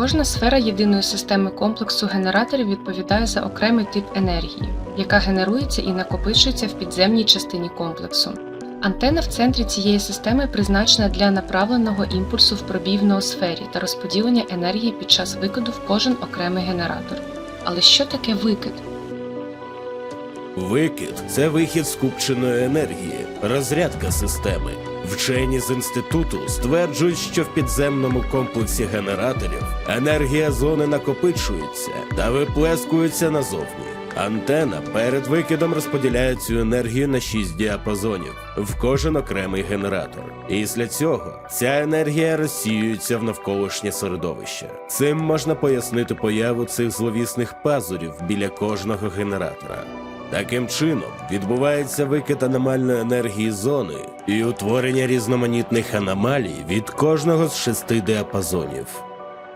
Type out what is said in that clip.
Кожна сфера єдиної системи комплексу генераторів відповідає за окремий тип енергії, яка генерується і накопичується в підземній частині комплексу. Антена в центрі цієї системи призначена для направленого імпульсу в пробій в ноосфері та розподілення енергії під час викиду в кожен окремий генератор. Але що таке викид? Викид це вихід скупченої енергії, розрядка системи. Вчені з інституту стверджують, що в підземному комплексі генераторів енергія зони накопичується та виплескується назовні. Антена перед викидом розподіляє цю енергію на 6 діапазонів в кожен окремий генератор. Після цього ця енергія розсіюється в навколишнє середовище. Цим можна пояснити появу цих зловісних пазурів біля кожного генератора. Таким чином відбувається викид аномальної енергії зони і утворення різноманітних аномалій від кожного з шести діапазонів.